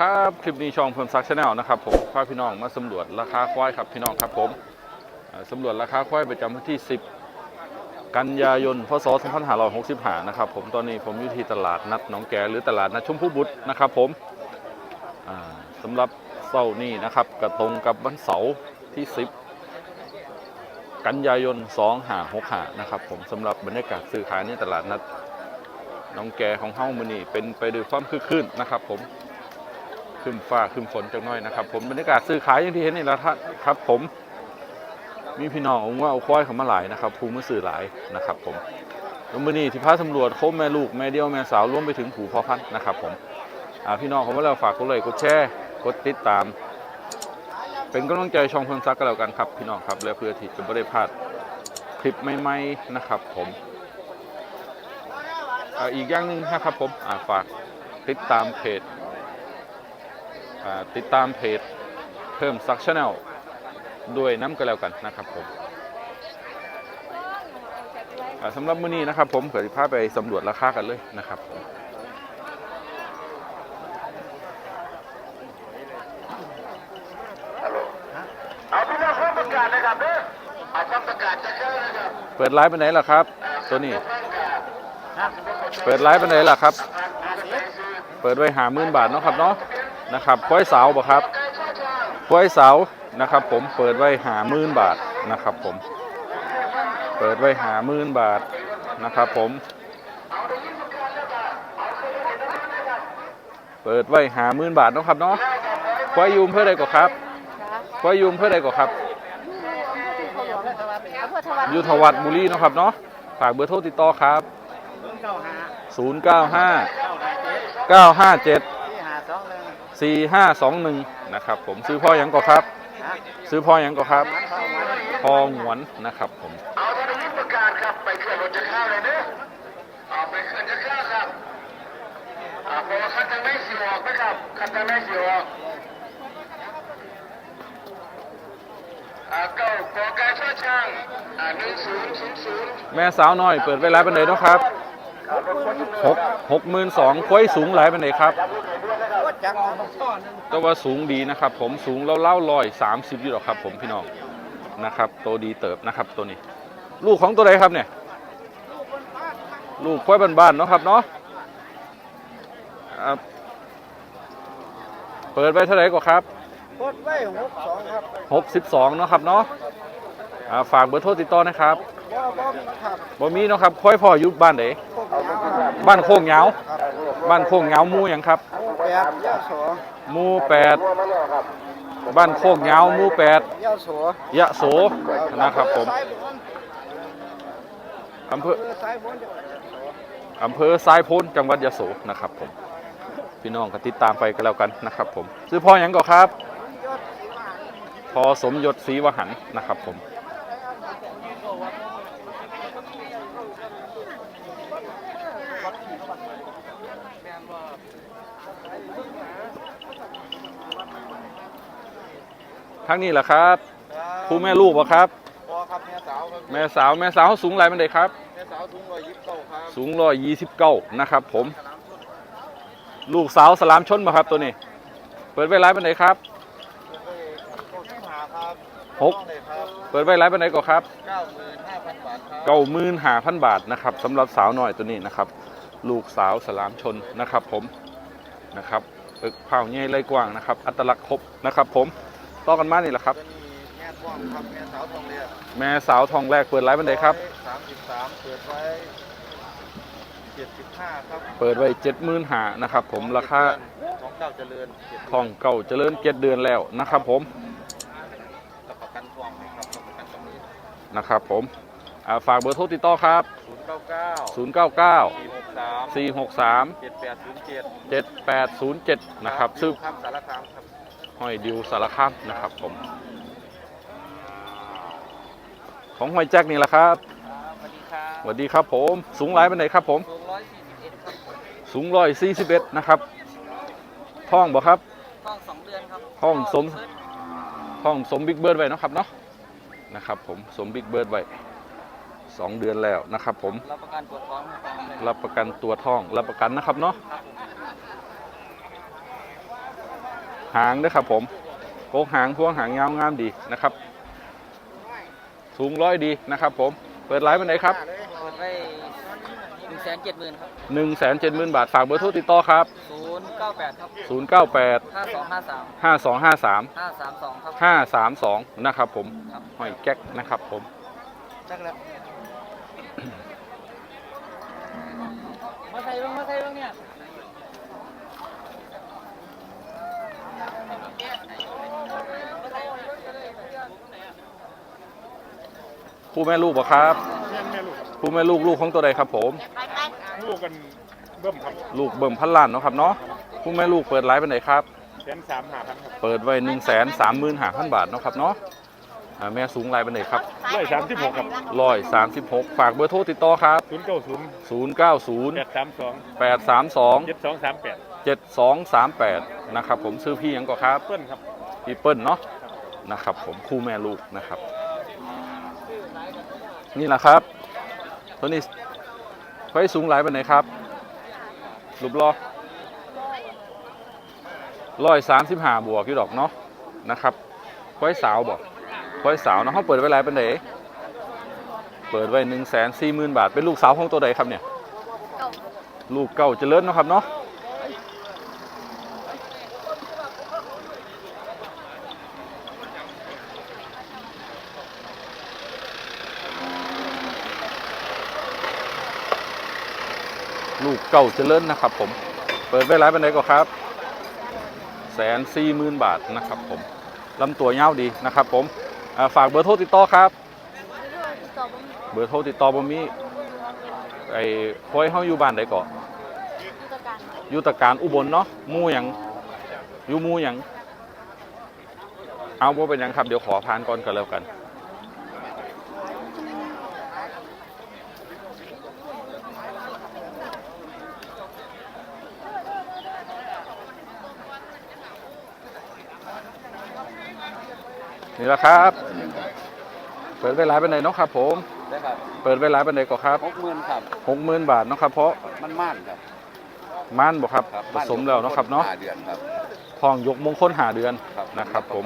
ครับคลิปนี้ช่องเพิ่มซักชาแนลนะครับผมพาพี่น้องมาสำรวจราคาควายครับพี่น้องครับผมอ่าสำรวจราคาควายประจำวันที่ 10 กันยายนพศ2565นะครับผมตอนนี้ผมอยู่ที่ตลาดนัดหนองแกหรือตลาดนัดชมพูบุตรนะครับผมอ่าสำหรับเสาร์นี้นะครับกระตรงกับวันเสาร์ที่ 10 กันยายน2565นะครับผมสำหรับบรรยากาศซื้อขายในตลาดนัดหน้องแกของเฮ้ามือนี่เป็นไปด้วยความคึกคืนนะครับผม ขึ้นฟ้าขึ้นฝนจังน้อยนะครับ ผมบรรยากาศซื้อขายอย่างที่เห็นนี่แหละท่านครับ ผมมีพี่น้ององว่าเอาควายเขามาหลายนะครับภูมิสื่อหลายนะครับ ผมแล้วมือนี้ที่พาสำรวจคบแม่ลูกแม่เดียวแม่สาวรวมไปถึงผูพ่อพันธุ์นะครับ ผมพี่น้องเขามาแล้วฝากกดไลค์กดแชร์กดติดตาม เป็นกำลังใจช่องพิ่มซักกันแล้วกันครับ พี่น้องครับและเพื่อที่จะไม่ได้พลาดคลิปใหม่ๆนะครับ ผมอ,อีกอย่างหนึ่งนะครับผมฝากติดตามเพจ ติดตามเพจเพิ่มซักชาแนลด้วยน้ำก็แล้วกันนะครับผมอ่าสำหรับมื้อนี้นะครับ ผมเกิดพาไปสำรวจราคากันเลยนะครับผมเอาพี่น้องเพิ่มประกาศนะครับเด้อเอาคำประกาศจะเข้านะครับเปิดไลฟ์ไปไหนล่ะครับ ตัวนี้เพิ่มประกาศเปิดไลฟ์ไปไหนล่ะครับ เปิดไว้หาหมื่นบาทเนาะครับเนาะ นะครับควายสาวบ่ครับควายสาวนะครับผมเปิดไว้หาหมื่นบาทนะครับผม เปิดไว้หาหมื่นบาทนะครับผมเปิดไว้หาหมื่นบาทนะครับเนาะควายยูมเพื่อใดก่อครับควายยูมเพื่อใดก่อครับอำเภอทวัดอยูทวัดบุรีนะครับเนาะฝากเบอร์โทรติดต่อครับ 0 9 5 9 5 7 4 5 2 1นะครับผมซื้อพ่อหยังก่อครับ ซื้อพ่อหยังก่อครับพอหวนนะครับผมเอาถ้าได้ยินประกาศครับไปเคลื่อนรถจะเข้าเลยเด้อเอาไปเคลื่อนจะเข้าครับอ่าเพราะว่าคันทางไม่สิออกนะครับคันทางไม่สิออกอ่าเก้ากอไก่ช่อช่างอ่าหนึ่งศูนย์ศูนย์ศูนย์แม่สาวน้อยเปิดไว้หลายเป็นไหนเนาะครับหกหกหมื่นสองควายสูงหลายเป็นไหนครับ แต่ว่าสูงดีนะครับ ผมสูงเล่าๆร้อยสามสิบอยู่หรอกครับ ผมพี่น้องนะครับโตดีเติบนะครับตัวนี้ ลูกของตัวใดครับเนี่ย ลูกควายบ้านๆเนาะครับเนาะอ่าเปิดไว้เท่าไหร่ก็ครับกดไว้หกสองครับ62เนาะครับเนาะอ่าฝากเบอร์โทรติดต่อนะครับว่าบ่มีครับบ่มีเนาะครับค่อยพ่ออยู่บ้านไหนพวกยาวครั บบ้านโคกเหงาบ้านโคกเหงาหมู่หยังครับแปดยาโสหมู่แปดบ้านโคกเหงาหมู่แปดยาโสยะโสนะครับผมซ้ายบนอำเภอเออซ้ายบนอำเภอทรายโพ้นจังหวัดยะโสนะครับผมพี่น้องก็ติดตามไปกันแล้วกันนะครับผมซื้อพ่อหยังก่อนครับยอดสีหวานพอสมยศศรีวหันต์นะครับผม ทั้งนี้แหละครับครูแม่ลูกวะครับพอครับแม่สาวครับแม่สาวแม่สาวสูงไรมันเด็กครับ แม่สาวสูงร้อยยี่สิบเก้าครับสูงร้อยยี่สิบเก้านะครับผมลูกสาวสลามชนมาครับตัวนี้ เปิดไว้ร้ายเป็นไหนครับหกสิบห้าครับหกเลยครับเปิดไว้ร้ายเป็นไหนก่อนครับเก้าหมื่นห้าพันบาทครับเก้าหมื่นห้าพันบาทนะครับสำหรับสาวน้อยตัวนี้นะครับ ลูกสาวสลามชนนะครับผมนะครับเอิกเผาเย่ไรกว้างนะครับ อัตลักษณ์ครบนะครับผม ต่อกันมานี่แหละครับจะมีแม่ท้องครับแม่สาวทองเรียบแม่สาวทองแรกเปิดไร้เป็นไหนครับ สามสิบสามเปิดไว้เจ็ดสิบห้าครับเปิดไว้เจ็ดหมื่นหานะครับ ผมราคาของเก้าเจริญเจ็ดทองเก่าเจริญเจ็ดเดือนแล้วนะครับผมรับประกันทองไหมครับรับประกันตรงนี้นะครับผมอ่าฝากเบอร์โทรติดต่อครับ ศูนย์ศูนย์เก้าเก้า099 สี่หกสาม463 เจ็ดแปดศูนย์เจ็ด7807 นะครับซึ่งครับสารคามครับ ห้อยดิวสารคามนะครับผม ของห้อยแจ็คนี่แหละครับสวัสดีครับสวัสดีครับผม สูงหลายเป็นไหนครับผม สูงร้อยสี่สิบเอ็ดครับสูงร้อยสี่สิบเอ็ดนะครับท้องบ่ครับห้องสองเดือนครับห้องสมท้องสมบิ๊กเบิร์ดไว้เนาะครับเนาะนะครับผมสมบิ๊กเบิร์ดไว้สองเดือนแล้วนะครับผม รับประกันปวดท้องให้ฟังเลยรับประกันตัวท้อง รับประกันนะครับเนาะ หางด้วยครับผมโกกหางพวงหางยาวงามดีนะครับ สูงร้อยดีนะครับผมเปิดไลฟ์เป็นไหนครับเปิดไว้หนึ่งแสนเจ็ดหมื่นครับ1นึ่งแสนเจ็ดหมื่นบาทฝากเบอร์โทรติดต่อครับศูนย์เก้าแปดครับ0 9 8ห้าสองห้าสาม5 2 5 3ห้าสามสองครับ5 3 2นะครับผมครับห้อยแก๊กนะครับผมจักแล้วมาใส่บ้างมาใส่บ้างเนี่ย คู่แม่ลูกบ่ครับแม่นแม่ลูกคู่แม่ลูกลูกของตัวใดครับผม ลูกกันเบิ่มครับลูกเบิ่มพันล้านเนาะครับเนาะคู่แม่ลูกเปิดไลฟ์เป็นไหนครับ แสนสามหาพันครับเปิดไว้1นึ่งแสนสามหมื่นห้าพันบาทเนาะครับเนาะอ่าแม่สูงไลฟ์เป็นไหนครับร้อยสามสิบหกครับร้อยสามสิบหกฝากเบอร์โทรติดต่อครับศูนย์เก้าศูนย์ศูนย์เก้าศูนย์แปดสามสองแปดสามสองเจ็ดสองสามแปดเจ็ดสองสามแปดนะครับผมซื้อพี่หยังก็ครับ เปิ้ลครับ พี่เปิ้ลเนาะนะครับผมคู่แม่ลูกนะครับ นี่แหละครับตัวนี้ไฟสูงหลายเป็นไหนครับรูปรอร้อยสามสิบห้าบวกอยู่ดอกเนาะนะครับไฟสาวบอกไฟสาวเนาะเขาเปิดไว้หลายเป็นไหนเปิดไว้หนึ่งแสนสี่หมื่นบาท เป็นลูกสาวของตัวใดครับเนี่ย ลูกเก่าเจริญเนาะครับเนาะ เก่าเจริญนะครับผม เปิดไว้ร้ายเป็นไดก็ครับแสนสี่หมื่นบาทนะครับผมลำตัวยาวดีนะครับผมาฝากเบอร์โทรติดต่อครับ เบอร์โทรติดต่อบ่มีไอ้คอยเฮาอยู่บ้านใดก่อนยูตะการอุบลเนาะมู่หยังอยู่มู่หยังเอาบ่าเป็นยังครับ เดี๋ยวขอผ่านก่อนก็แล้วกัน นี่แหละครับ เปิดไว้หลายเป็นไหนเนาะครับ ผม ได้ครับเปิดไว้หลายเป็นไหนก็ครับหกหมื่นครับหกหมื่นบาทเนาะครับ เพราะมันม่านครับม่านบ่ครับครับผสมแล้วเนาะครับเนาะห้เดือนครับทองยกมงคลหาเดือนครับนะครับ ผม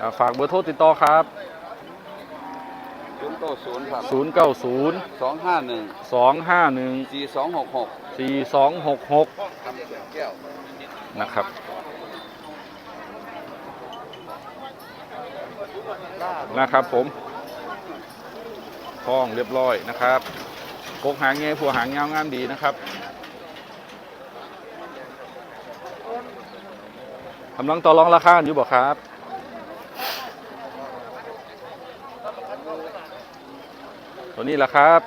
อ่าฝากเบอร์โทรติดต่อครับศูนย์เก้าศูนย์ครับ090สองห้าหนึ่ง251สี่สองหกหก4266ทำเสียงแก้วนะครับ นะครับผมท้องเรียบร้อยนะครับกกหางเงยผัวหางยาวงามดีนะครับกำลังต่อรองราคาอยู่บ่ครับตัวนี้แหละครับ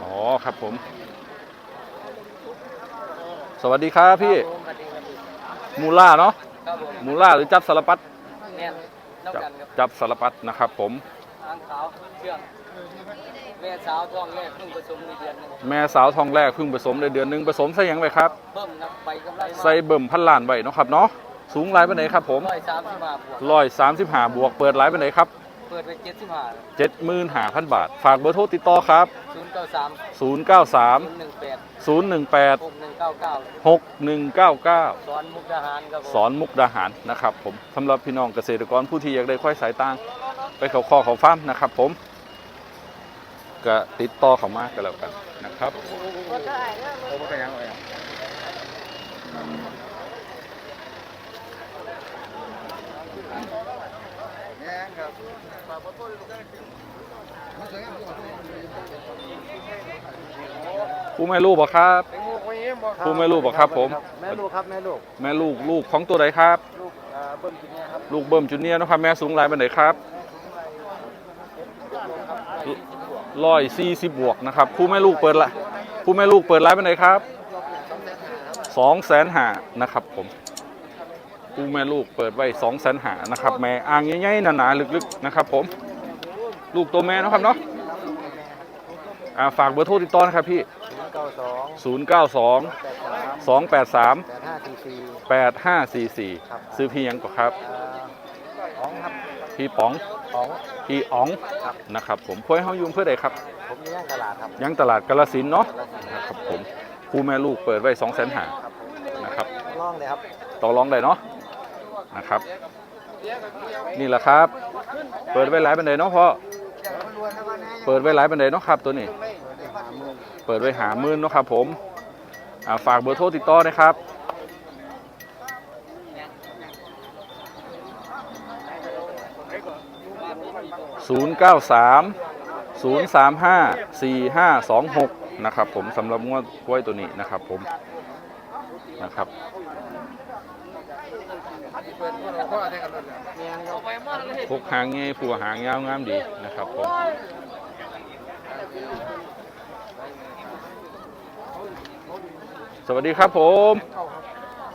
อ๋อครับผม สวัสดีครับพี่มูล่าเนาะครับผมมูล่าหรือจับสารพัดแน่นน้ำ จับกันครับจับสารพัดนะครับผมทางขาวเชื่องแม่สาวท้องแรกเพิ่งผสมในเดือนหนึงแม่สาวทองแรกเพิ่งผสมได้เดือนหนึงผสมใส่หยังไปครับเพิ่มนับไปกำไรใส่เบิ่มพันล้านไว้เนาะครับเนาะสูงหลายปานไหนครับผมร้อยสามสิบห้าบวกร้อยสามสิบห้าบวกเปิดหลายปานไหนครับ เปิดไปเจ็ดสิบห้าเจ็ดหมื่นห้าพันบาท ฝากเบอร์โทรติดต่อครับศูนย์เก้าสามศูนย์เก้าสามศูนย์หนึ่งแปดศูนย์หนึ่งแปดหกหนึ่งเก้าเก้าหกหนึ่งเก้าเก้าสอนมุกดาหารครับผมสอนมุกดาหารนะครับผมสำหรับพี่น้องเกษตรกรผู้ที่อยากได้ควายสายต่าง ไปเขาคอเขาฟาร์มนะครับผมก็ติดต่อเขามากันแล้วกันนะครับ ผู้แม่ลูกบ่ครับผู้แม่ลูกบ่ครับผม แม่ลูกครับแม่ลูก แม่ลูกลูกของตัวใดครับ ลูกเอ่อเบิ้มกินเนี่ยครับ ลูกเบิ่มจูเนียร์เนาะครับแม่สูงหลายปานใดครับร้อยสี่สิบบวกนะครับคู่แม่ลูกเปิดละคู่แม่ลูกเปิดร้านเป็นไหนครับสองแสนหานะครับผม คู่แม่ลูกเปิดไว้สองแสนหานะครับ แม่อ่างใหญ่ๆหนาๆลึกๆนะครับ ผม ลูกตัวแม่เนาะครับเนาะอ่าฝากเบอร์โทรติดต่อนะครับพี่เก้าสอง0 9แปดสาม2 2 8 3แปดห้าสี่สี่8 5 4 ครับ 4 ซื้อพี่ยังก่อนครับอ่าของครับพี่ป๋อง ของ พี่อ๋องครับ นะครับ ผมพวยเฮายุงเพื่อใดครับ ผมอยู่ย่างตลาดครับยังตลาดกาลสินธุ์เนาะกาฬสินธุ์นะครับผมคู่แม่ลูกเปิดไว้2 0 0 0 0หาครับผมนะครับ ล่องเลยครับต่อรองได้เนาะ นะครับ นี่แหละครับ เปิดไว้หลายบันไดเนาะพ่อเปิดไว้หลายบันไดเนาะครับตัวนี้ เปิดไว้หามื่นเนาะครับ ผมฝากเบอร์โทรติดต่อนะครับ093 035 4526นะครับ ผมสำหรับงวดกล้วยตัวนี้นะครับ ผมนะครับ พวกหางเงี้ยผัวหางยาวงามดีนะครับผมสวัสดีครับผม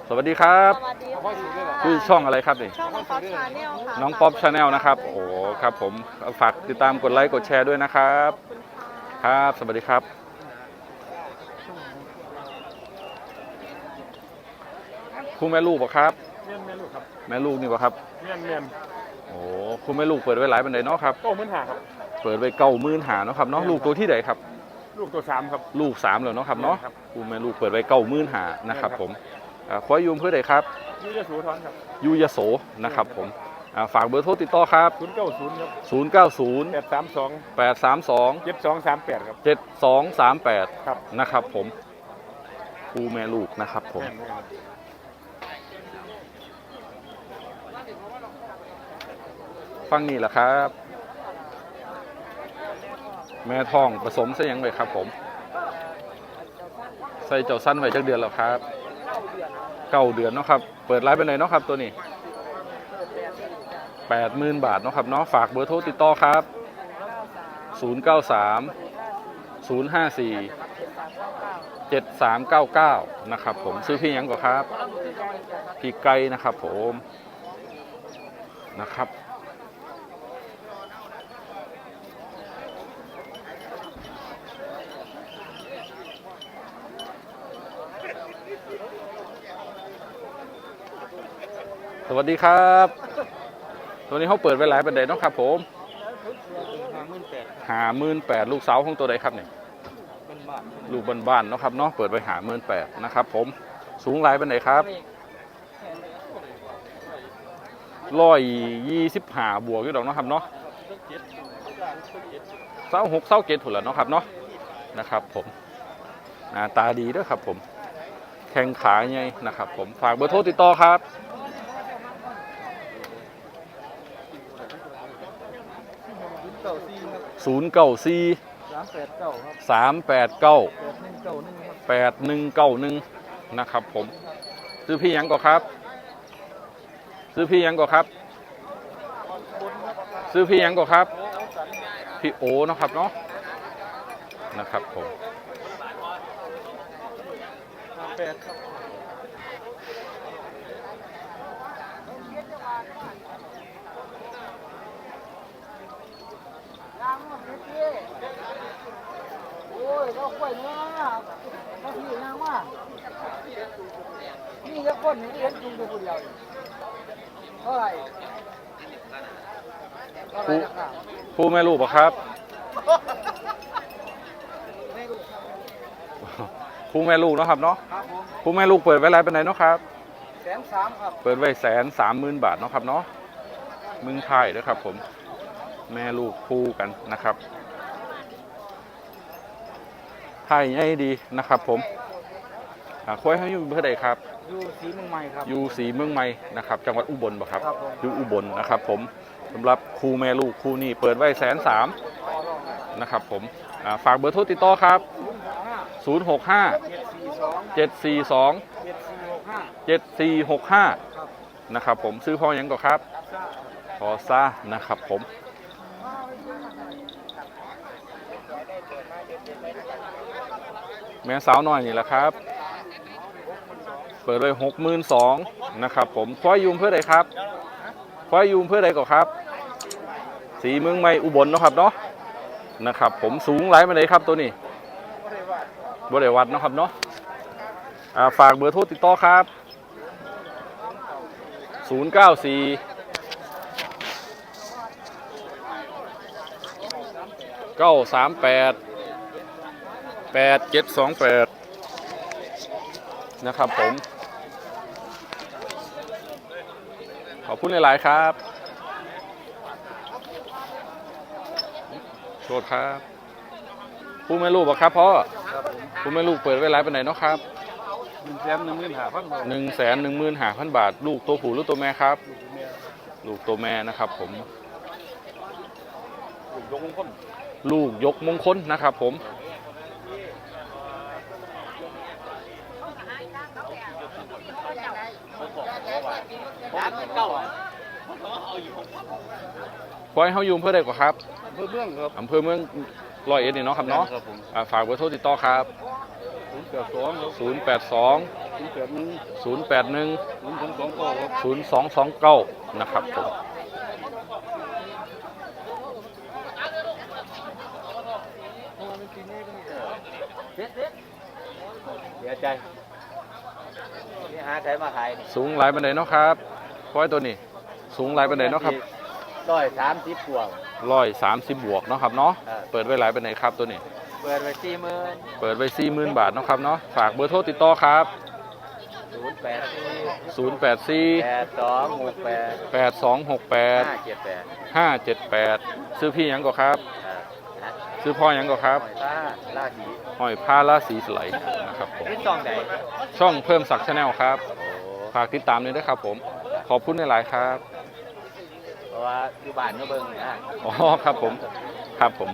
สวัสดีครับสวัสดีค่ะชื่อช่องอะไรครับนี่ช่องน้องป๊อปชาแนลค่ะน้องป๊อปชาแนลนะครับ โอ้ครับผมฝากติดตามกดไลค์กดแชร์ด้วยนะครับ ครับ สวัสดีครับคู่แม่ลูกปะครับเมียนเมียนลูกครับแม่ลูกนี่ปะครับเมียนเมียนโอ้คู่แม่ลูกเปิดไว้หลายบันไดเนาะครับโต้มื่นหาครับ เปิดไว้เก้าหมื่นหาเนาะครับเนาะลูกตัวที่ไหนครับ ลูกตัวสามครับ ลูกสามแล้วเนาะครับเนาะครับคู่แม่ลูกเปิดไว้เก้าหมื่นหานะครับ ผมอ่าควายยูมเพื่อใดครับนี่จะสูทอนครับยูยโสนะครับ ผมอ่าฝากเบอร์โทรติดต่อครับศูนย์เก้าศูนย์ครับ 090แปดสามสอง832เจ็ดสองสามแปดครับ 7238 ครับ นะครับผมครูแม่ลูกนะครับผม แม่นครับ ฟังนี่แหละครับ แม่ทองผสมซะยังไงครับ ผม ใส่เจ้าสั้นไว้จักเดือนแล้วครับเก้าเดือนเนาะครับ เปิดร้านเป็นไหนเนาะครับ ตัวนี้แปดหมื่นบาทเนาะครับเนาะฝากเบอร์โทรติดต่อครับ 0 9 3 0 5 4 7 3 9 9 นะครับผมซื้อพี่ยังก่อนครับ พี่ไก่นะครับผมนะครับ วัสดีครับ ตัวนี้เขาเปิดไว้หลายประเด็นเนาะครับ ผมหาหมื่นแปดลูกเสาของตัวใดครับเนี่ยลูกบ้านๆเนาะครับเนาะเปิดไว้หาหมื่นแปดนะครับ ผมสูงหลายเป็นไหนครับร้อยยี่สิบห้าบวกอยู่ดอกเนาะครับเนาะเศร้าหกเศร้าเจ็ดถุนละเนาะครับเนาะนะครับ ผมหน้าตาดีด้วยครับ ผมแข้งขาใหญ่นะครับ ผมฝากเบอร์โทรติดต่อครับ เก้าสี่ครับศูนย์เก้าสี่สามแปดเก้าครับสามแปดเก้าแปดหนึ่งเก้าหนึ่งครับแปดหนึ่งเก้าหนึ่งนะครับผมซื้อพี่ยังก่อนครับ ซื้อพี่ยังก่อนครับ ซื้อพี่ยังก่อนครับ พี่โอเนาะครับเนาะนะครับผมแปดครับ โอ้ยก็กล้ วยเนื้อก็พี่นางว่านี่จะคนนี่เห็นจุงตัวคนเดียวเท่าไหร่เท่าไหร่ราคาผู้แม่ลูกปะครับผู้แม่ลูกเนาะครับเนาะครับผมผู้แม่ลูกเปิดไว้ไรเป็นไหนเนาะครับแสนสามครับเปิดไว้แสนสามหมื่นบาทเนาะครับเนาะมึงไทยด้วยครับผม แม่ลูกคู่กันนะครับ ไทยใหญ่ดีนะครับ ผมอ่าควายเขาอยู่เพื่อใดครับ อยู่สีเมืองใหม่ครับ อยู่สีเมืองใหม่นะครับ จังหวัดอุบลบ่ครับครับผมอยู่อุบลนะครับ ผมสำหรับคู่แม่ลูกคู่นี้เปิดไว้แสนสามนะครับ ผมอ่าฝากเบอร์โทรติดต่อครับ 065เจ็ดสี่สอง742เจ็ดสี่หกห้า7465 นะครับผมซื้อพ่อหยังก่อนครับพอซ่านะครับผม แม่สาวน้อยนี่แหละครับ เปิดไว้หกหมื่นสองนะครับ ผมควายยูมเพื่อใดครับควายยูมเพื่อใดก่อนครับ สีเมืองใหม่อุบลเนาะครับเนาะนะครับ ผมสูงหลมาเลยครับตัวนี้บริวัดเนาะครับเนาะฝากเบอร์โทรติดต่อครับ 094 938 8728นะครับผม ขอบคุณหลาย ๆ ครับ โทษครับผู้แม่ลูกบ่ครับพ่อผู้แม่ลูกเปิดไว้หลายปานไหนเนาะครับหนึ่งแสนหนึ่งหมื่นห้าพันบาทหนึ่งแสนหนึ่งหมื่นห้าพันบาท ลูกตัวผู้หรือตัวแม่ครับ ลูกตัวแม่นะครับผมยกมงคลลูกยกมงคลนะครับผม ควายเฮายุงเพื่อใดกว่าครับเพื่อเมืองครับอำเภอเมืองร้อยเอ็ดนี่เนาะครับเนาะครับผมอ่าฝากเบอร์โทรติดต่อครับ ศูนย์แปดสองครับ082 ศูนย์แปดหนึ่ง081 ศูนย์สองสองเก้าครับ 0229 นะครับผมเสียใจนี่หาใช้มาขายนี่สูงหลายปันไดเนาะครับควายตัวนี้ สูงหลายปันไดเนาะครับ ร้อยสามสิบพวง ร้อยสามสิบบวกเนาะครับเนาะครับ เปิดไว้หลายปันไดครับตัวนี้ เปิดไว้สี่หมื่นเปิดไว้สี่หมื่นบาทเนาะครับเนาะฝากเบอร์โทรติดต่อครับ ศูนย์แปดสี่0 8 4แปดสองหกแปด8 2 6 ห้า8 เจ็ดแปด5 7 8 ซื้อพี่หยังก่อครับอ่านะซื้อพ่อหยังก่อครับหอยป้าล่าสีหอยผ้าราสีสไลด์นะครับผมนี่ซองไหนช่องเพิ่มศักดิ์ชาแนลครับ โอ้ ฝากติดตามด้วยนะครับผม ขอบคุณหลายๆครับเพราะ ว่าอยู่บ้านก็เบิ่งนะอ๋อครับผม ครับผม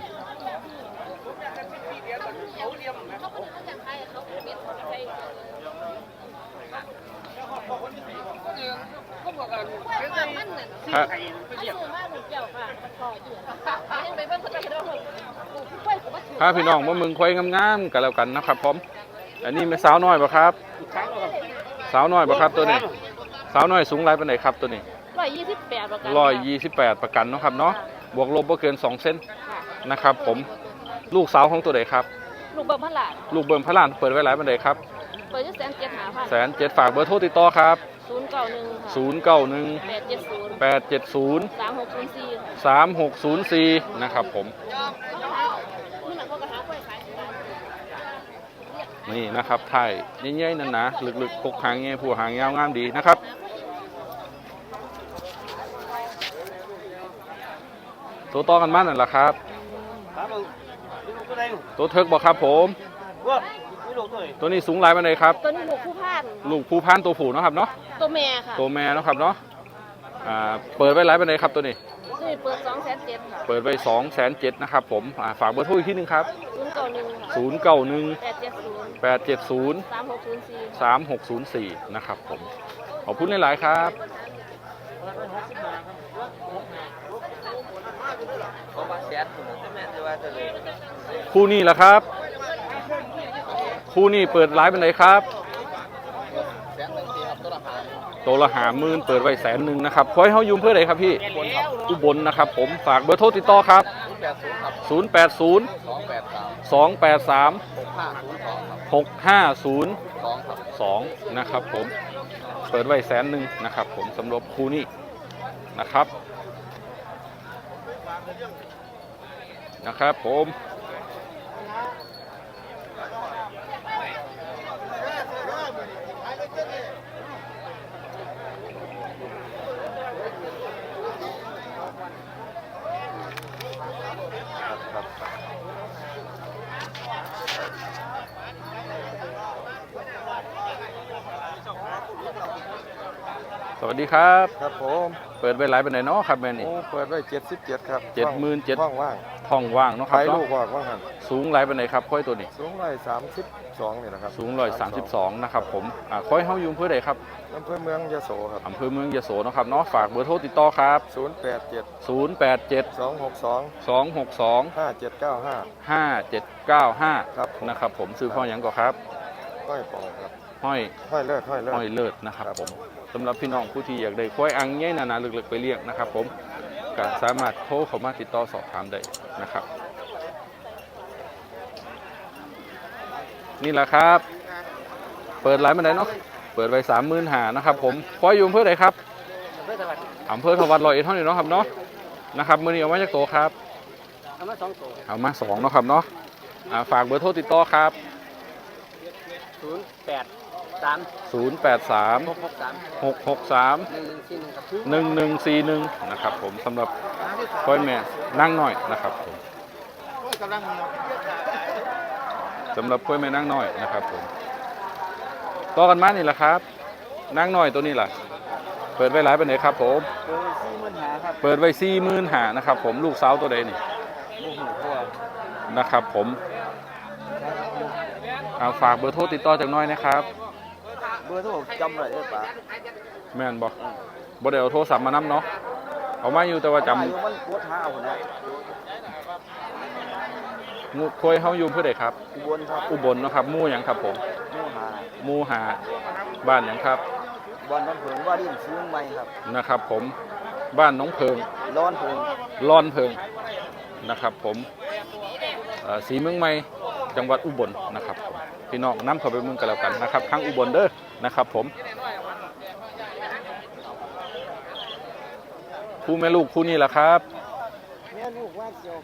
ครับ พาพี่น้องมาเมืองควายงามๆกันแล้วกันนะครับผม อันนี้เป็นสาวน้อยปะครับ สาวน้อยปะครับตัวนี้ สาวน้อยสูงไรปานไหนครับตัวนี้ร้อยยี่สิบ แปดประกันร้อยยี่สิบแปดประกันเนาะครับเนาะบวกลบบ่เกินสองเซนนะครับ ผมลูกสาวของตัวไหนครับ ลูกเบิ้มพนหลานลูกเบิ่มพระลานเปิดไว้หลายปานไหนครับเปิดที่แสนเจ็ดหาพันแสนเจ็ดฝากเบอร์โทรติดต่อครับศูนย์เก้าหนึ่งค่ะศูนย์เก้าหนึ่งแปดเจ็ดศูนย์แปดเจ็ดศูนย์สามหกศูนย์สี่สามหกศูนย์สี่นะครับผมนี่หนังก็กระหาไปขายนี่นะครับไทยใหญ่ๆนั่นนะลึกๆกกหางเงี้ยผู้หางยาวงามดีนะครับ ตัวต่อกันบ้านนั่นแหละครับครับมึงลูกตัวไหนตัวเทิกบอกครับผมว่านี่ลูกตัวไหนตัวนี้สูงหลายปานใดครับ ตัวนี้ลูกผู้พานลูกผู้พันตัวผู้เนาะครับเนาะตัวแม่ค่ะตัวแม่เนาะครับเนาะอ่าเปิดไว้หลายปานใดครับตัวนี้นี่เปิดสองแสนเจ็ดค่ะเปิดไว้สองแสนเจ็ดนะครับผมอ่าฝากเบอร์โทรอีกที่นึงครับศูนย์เก้าหนึ่งค่ะศูนย์เก้าหนึ่งแปดเจ็ดศูนย์แปดเจ็ดศูนย์สามหกศูนย์สี่สามหกศูนย์สี่นะครับผมขอบคุณหลายๆครับ เขามาแสนคุณแม่จะว่าตัวเลย คู่นี้แหละครับ คู่นี้เปิดร้ายเป็นไหนครับแสนหนึ่งปีครับตัวละหามื่นเปิดไว้แสนหนึ่งนะครับคอยเฮายุมเพื่ออะไหนครับพี่อุบลนะครับ ผมฝากเบอร์โทรติดต่อครับศูนย์แปดศูนย์ครับ080สองแปดสาม283หกห้าศูนย์สอง650 2นะครับผมเปิดไว้แสนหนึ่งนะครับ ผมสำหรับคู่นี้นะครับนะครับผม สวัสดีครับ ครับผมเปิดไว้หลายเป็นไหนเนาะครับแม่นี่ โอ้เปิดไว้เจ็ดสิบเจ็ดครับเจ็ดหมื่นเจ็ด ว่างว่างท้องว่างเนาะครับขายเนาะลูกว่าว่าหันสูงหลายปานใดครับค่อยตัวนี้ สูงร้อยสามสิบสองนี่นะครับสูงร้อยสามสิบสองนะครับผมอ่าค่อยเฮาอยู่อำเพื่อใดครับอำเภอเมืองยโสครับอำเภอเมืองยโสเนาะครับเนาะฝากเบอร์โทรติดต่อครับ ศูนย์แปดเจ็ด087 สองหกสอง262 ห้าเจ็ดเก้าห้า 5795ครับผมนะครับผมซื้อพ่อหยังก่อครับห้อยปองครับ ห้อยห้อยเลิศห้อยเลิศ ห้อยเลิศนะครับครับ ผมสำหรับพี่น้องผู้ที่อยากได้ควายอังใหญ่หนาๆลึกๆไปเลี้ยงนะครับ ผมก็สามารถโทรเข้ามาติดต่อสอบถามได้นะครับ นี่แหละครับ เปิดไลน์มาได้เนาะเปิดไว้สามหมื่นหานะครับ ผมควายอยู่อำเภอใดครับอำเภอทวัดร้อยเอ็ดเท่านี้เนาะครับเนาะนะครับมือนี้เอามาจากโตครับ เอามาสองตัวเอามาสองเนาะครับเนาะอ่าฝากเบอร์โทรติดต่อครับ ศูนย์แปด สาม083หกหกสาม663หนึ่งหนึ่งสี่หนึ่งครับ1141นะครับผมสำหรับพ่อยแม่นั่งหน่อยนะครับผมสำหรับพ่อยแม่นั่งหน่อยนะครับผมต่อกันมานี่แหละครับ นั่งหน่อยตัวนี้ล่ะ เปิดไว้หลายเป็นไหนครับ ผมเบอร์สี่หมื่นหาครับเปิดไว้สี่หมื่นหานะครับ ผมลูกสาวตัวใดนี่โมโหพ่อนะครับผมเอาฝากเบอร์โทรติดต่อจากหน้อยนะครับ เบอร์โทรจำเลยได้ปะแม่นบอกบ่ได้เอาโทรศัพท์มานํเนาะเอามาอยู่แต่ว่าจำมันปวดเท้าเนี่ยงูควยเฮาอยู่เพื่อใดครับ อุบลครับอุบลเนาะครับหมู่หยังครับผมโมหาหมู่หาบ้านหยังครับ บอลน้ำเผิงว่าดินซื้อใหม่ครับ นะครับผมบ้านหน้องเพิง ร้อนเผิงร้อนเพิงนะครับผมเอ่อสีเมืองใหม่จังหวัดอุบลนะครับผม พี่น้องนํเข้าไปเมืองกันแล้วกันนะครับทางอุบลเด้อนะครับ ผมคู่แม่ลูกคู่นี้แหละครับแม่ลูกว่าเจียว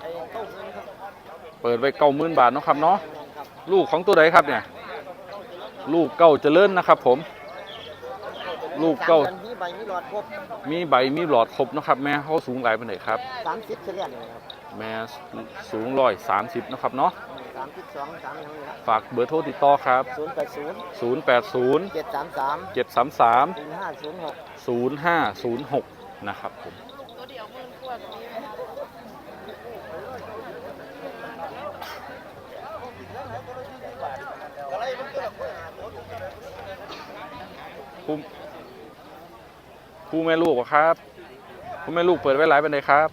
ไอ้เต้าเงินครับเปิดไว้เก้าหมื่นบาทเนาะครับเนาะลูกของตัวใดครับเนี่ย ลูกเก้าเจริญนะครับ ผม ลูกเก้ามีใบมีหลอดครบมีใบมีหลอดครบเนาะครับ แม่เขาสูงหลายปานไหนครับสามสิบเฉลี่ยเลยครับแม่สูงร้อยสามสิบนาะครับเนาะ สามสิบสองสามอย่างนี้ครับฝากเบอร์โทรติดต่อครับ ศูนย์แปดศูนย์0 8 0 เจ็ดสามสาม7 3 3 ศูนย์ห้าศูนย์หก0 5 0 6 นะครับผม ตัวเดียวหมื่นกว่าตัวนี้คู่คู่แม่ลูกเหรอครับคู่แม่ลูกเปิดไว้หลายปานไหนครับ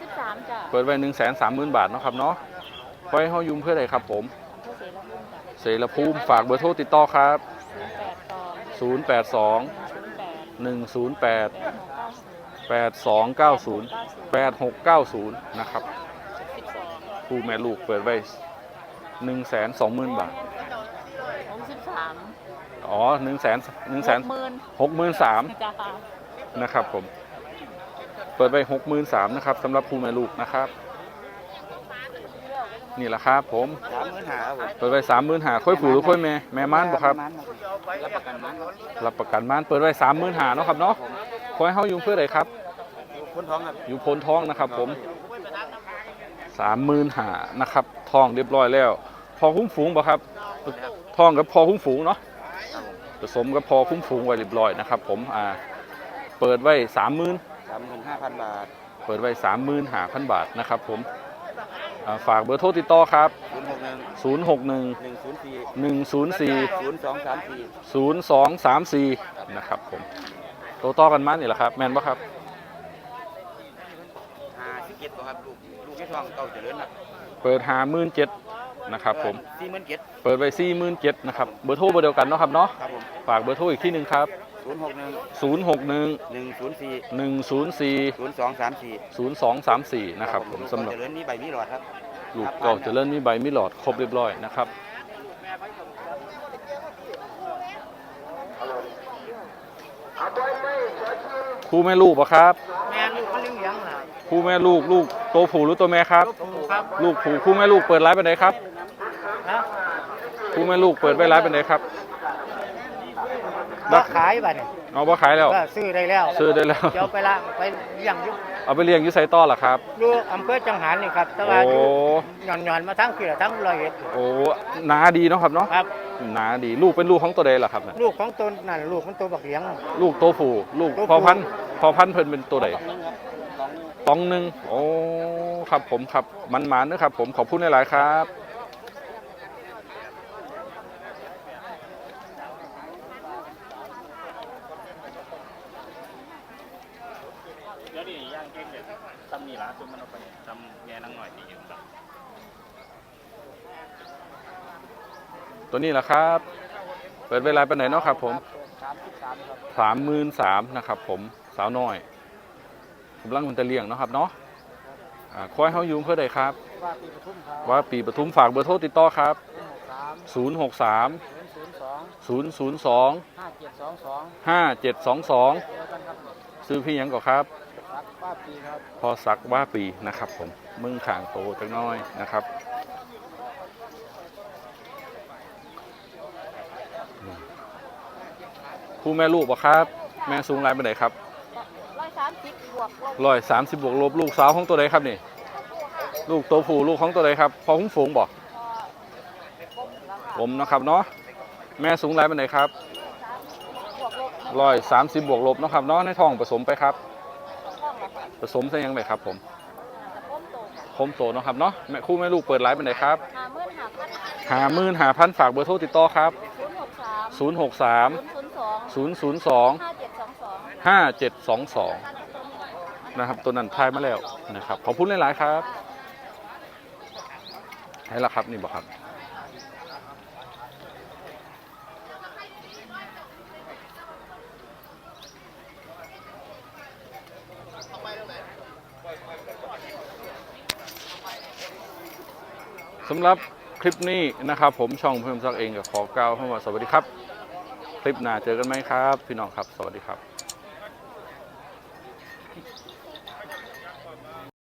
สิบสามจ้ะ เปิดไว้1 3 0 0 0 0บาทเนาะครับเนาะ ไว้ให้ยุ่มเพื่ออะไรครับผมเพื่อเสียละหมื่นจ้ะเสรภูมิฝากเบอร์โทรติดต่อครับศูนย์แปดสอง082ศูนย์แปด108แปดสองเก้าศูนย์8290 8690 นะครับสิบสองผู้แม่ลูกเปิดไว้120,000บาทผมสิบสามอ๋อ1 0 0 0 0 1 0 0 0หมื่น63,000จ้ะนะครับผม เปิดไว้63,000นะครับสำหรับผู้แม่ลูกนะครับ นี่แหละครับผมสามหมื่นหาครับผมเปิดไว้35,000ค่อยผูหรือค่อยแม่แม่ม่านบ่ครับ รับประกันมันครับรับประกันม่านเปิดไว้35,000เนาะครับเนาะค่อยเฮาอยู่เพื่อใดครับ คนท้องครับอยู่โพนท้องนะครับ ผมสามหมื่นหานะครับทองเรียบร้อยแล้ว พอคุ้มฝูงป่ะครับทองกับพอคุ้มฝูงเนาะผสมกับพอคุ้มฝูงไว้เรียบร้อยนะครับ ผมอ่าเปิดไว้สามหมื่นสามหมื่นห้าพันบาท เปิดไว้สามหมื่นหาพันบาทนะครับ ผม อ่าฝากเบอร์โทรติดต่อครับ ศูนย์หกหนึ่ง0 6 1 หนึ่งศูนย์สี่1 0 4 ศูนย์สองสามสี่0 2 3 4 นะครับผมโตต่อกันมานี่แหละครับ แมนปะครับ ห้าสิบเจ็ดบ่ครับลูกลูกที่ท้องเก่าเจริญครับเปิดหาหมื่นเจ็ดนะครับผม สี่หมื่นเจ็ดเปิดไว้สี่หมื่นเจ็ดนะครับ เบอร์โทรเบอร์เดียวกันเนาะครับเนาะ ครับผม ฝากเบอร์โทรอีกที่หนึ่งครับ ศูนย์หกหนึ่ง0 6 1หนึ่งศูนย์สี่1 0 4ศูนย์สองสามสี่0 2 3 4นะครับผมสำหรับเจริญมีใบมีหลอดครับลูกเก่าเจะเริ่มมีใบมีหลอดครบเรียบร้อยนะครับคู่แม่ลูกปะครับแม่ลูกมันเลี้ยงยังล่ะคู่แม่ลูกลูกโตวผู้หรือตัวแม่ครับครับลูกผู้คู่แม่ลูกเปิดร้านเป็นไหนครับนะคู่แม่ลูกเปิดไว้ร้านเป็นไหนครับ ก็ขายบัดเนี่ยเอาบ่ขายแล้ว ก็ซื้อได้แล้วซื้อได้แล้ว เดี๋ยวไปละไปเลี้ยงอยู่เอาไปเลี้ยงอยูไซต้อเหรอครับ อยู่อำเภอจังหารนี่ครับแต่ว่าโอ้อยู่หย่อนหย่อนๆมาทั้งเกลือทั้งร้อยเอ็ดโอ้หนาดีเนาะครับเนาะครับ หนาดีลูกเป็นลูกของตัวใดเหรอครับเนี่ยลูกของตนนั่นลูกมันตัวบักเลี้ยง ลูกโตผู้ลูกตัวผู้ พอพันธุ์พอพันธุ์เพิ่นเป็นตัวใดพตองหนึ่งโอ้ครับผมครับมันหมานๆนะครับ ผมขอบคุณหลายๆครับ เดี๋ยวนี้ย่างเก่งเด็ดตำนี่ละจนมันเอาไปตำแง่นังหน่อยดีอยู่แบบ ตัวนี้แหละครับ เปิดเวลาไปไหนเนาะครับผมสามสิบสามครับสามหมื่นสามนะครับผมสาวน้อยกำลังมันจะเลี้ยงเนาะครับเนาะอ่าควายเฮาอยูอำเพื่อใดครับว่าปีปทุมครับ ว่าปีปทุมฝากเบอร์โทรติดต่อครับศูนย์หกสาม063ศูนย์ศูนย์สอง002ห้าเจ็ดสองสอง5722เจอกันครับซื้อพี่หยังก่อครับรักป้าปีครับพอสักว่าปีนะครับผมมึงข่างโตจังน้อยนะครับอืม คู่แม่ลูกบ่ครับ แม่สูงไรไปไหนครับร้อยสามสิบบวกลบร้อยสามสิบบวกลบลูกสาวของตัวใดครับนี่ ลูกตัวผู้ลูกของตัวใดครับพอหุ้งฝูงบ่พอก้มแล้วค่ะผมนะครับเนาะแม่สูงไรไปไหนครับบวกลบร้อยสามสิบบวกลบเนาะครับเนาะในท้องผสมไปครับห้องละค่ะผสมใส่หยังไงครับผมจะก้มโตคมโตเนาะครับเนาะแม่คู่แม่ลูกเปิดไลฟ์ไปไหนครับหาเมื่อหาพันหามื่นหาพันฝากเบอร์โทรติดต่อครับศูนย์หกสาม063ศูนย์ศูนย์ สอง002 ห้าเจ็ดสองสอง5722 นะครับ ตัวนั้นทายมาแล้วนะครับ ขอบคุณหลาย ๆ ครับให้ละครับนี่บอกครับ สำหรับคลิปนี้นะครับ ผมช่องเพิ่มซักเองกับขอกล่าวเข้ามาสวัสดีครับค ลิปหน้าเจอกันไหมครับ พี่น้องครับ สวัสดีครับ